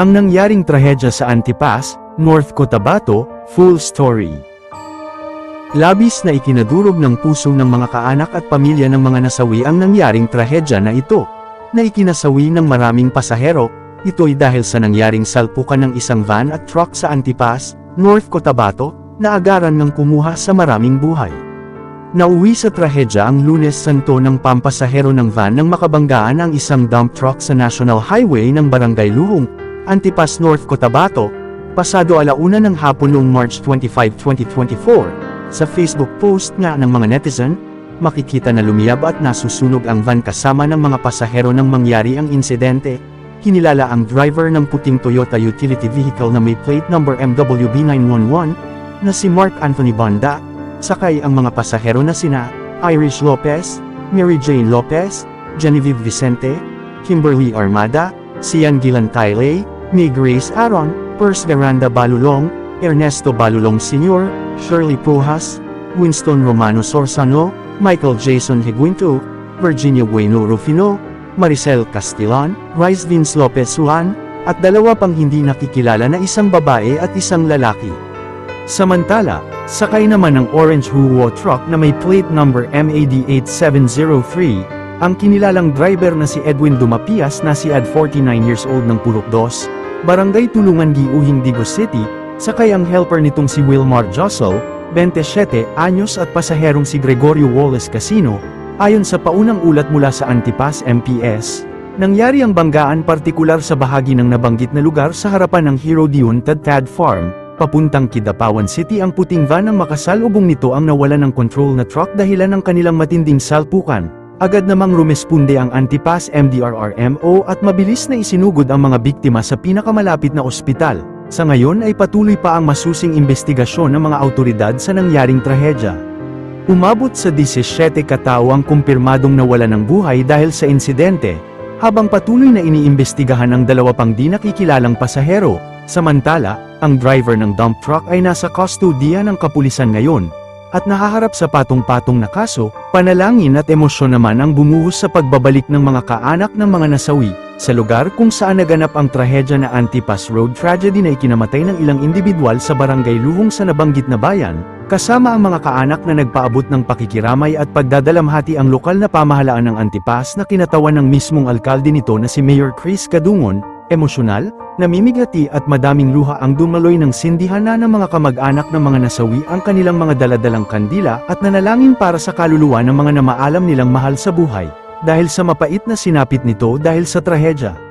Ang nangyaring trahedya sa Antipas, North Cotabato, full story. Labis na ikinadurog ng puso ng mga kaanak at pamilya ng mga nasawi ang nangyaring trahedya na ito, na ikinasawi ng maraming pasahero, ito'y dahil sa nangyaring salpukan ng isang van at truck sa Antipas, North Cotabato, na agaran ng kumuha sa maraming buhay. Nauwi sa trahedya ang lunes santo ng pampasahero ng van nang makabanggaan ang isang dump truck sa National Highway ng Barangay Luhong, Antipas North Cotabato, pasado alauna ng hapon noong March 25, 2024. Sa Facebook post nga ng mga netizen, makikita na lumiyab at nasusunog ang van kasama ng mga pasahero nang mangyari ang insidente. Kinilala ang driver ng puting Toyota utility vehicle na may plate number MWB911, na si Mark Anthony Banda, sakay ang mga pasahero na sina, Irish Lopez, Mary Jane Lopez, Genevieve Vicente, Kimberly Armada, Sian Gilantayle, May Grace Aron, Pers Veranda Balulong, Ernesto Balulong Sr., Shirley Pujas, Winston Romano Sorsano, Michael Jason Higuinto, Virginia Bueno Rufino, Maricel Castellan, Rice Vince Lopez Juan, at dalawa pang hindi nakikilala na isang babae at isang lalaki. Samantala, sakay naman ng orange Huwo truck na may plate number MAD8703, ang kinilalang driver na si Edwin Dumapias na si Ad 49 years old ng Purok 2, Barangay Tulungan Giuhing Digos City, sakay ang helper nitong si Wilmar Jossel, 27 anyos at pasaherong si Gregorio Wallace Casino, ayon sa paunang ulat mula sa Antipas MPS. Nangyari ang banggaan partikular sa bahagi ng nabanggit na lugar sa harapan ng Hero Dion Tad Farm, papuntang Kidapawan City ang puting van ng makasalubong nito ang nawala ng control na truck dahilan ng kanilang matinding salpukan. Agad namang rumesponde ang Antipas MDRRMO at mabilis na isinugod ang mga biktima sa pinakamalapit na ospital. Sa ngayon ay patuloy pa ang masusing investigasyon ng mga autoridad sa nangyaring trahedya. Umabot sa 17 katao ang kumpirmadong nawala ng buhay dahil sa insidente, habang patuloy na iniimbestigahan ang dalawa pang di nakikilalang pasahero, samantala, ang driver ng dump truck ay nasa kustodiya ng kapulisan ngayon, at nahaharap sa patong-patong na kaso, panalangin at emosyon naman ang bumuhos sa pagbabalik ng mga kaanak ng mga nasawi, sa lugar kung saan naganap ang trahedya na Antipas Road tragedy na ikinamatay ng ilang individual sa barangay Luhong sa nabanggit na bayan, kasama ang mga kaanak na nagpaabot ng pakikiramay at pagdadalamhati ang lokal na pamahalaan ng Antipas na kinatawan ng mismong alkalde nito na si Mayor Chris Kadungon, emosyonal, namimigati at madaming luha ang dumaloy ng sindihan na ng mga kamag-anak ng mga nasawi ang kanilang mga daladalang kandila at nanalangin para sa kaluluwa ng mga namaalam nilang mahal sa buhay, dahil sa mapait na sinapit nito dahil sa trahedya.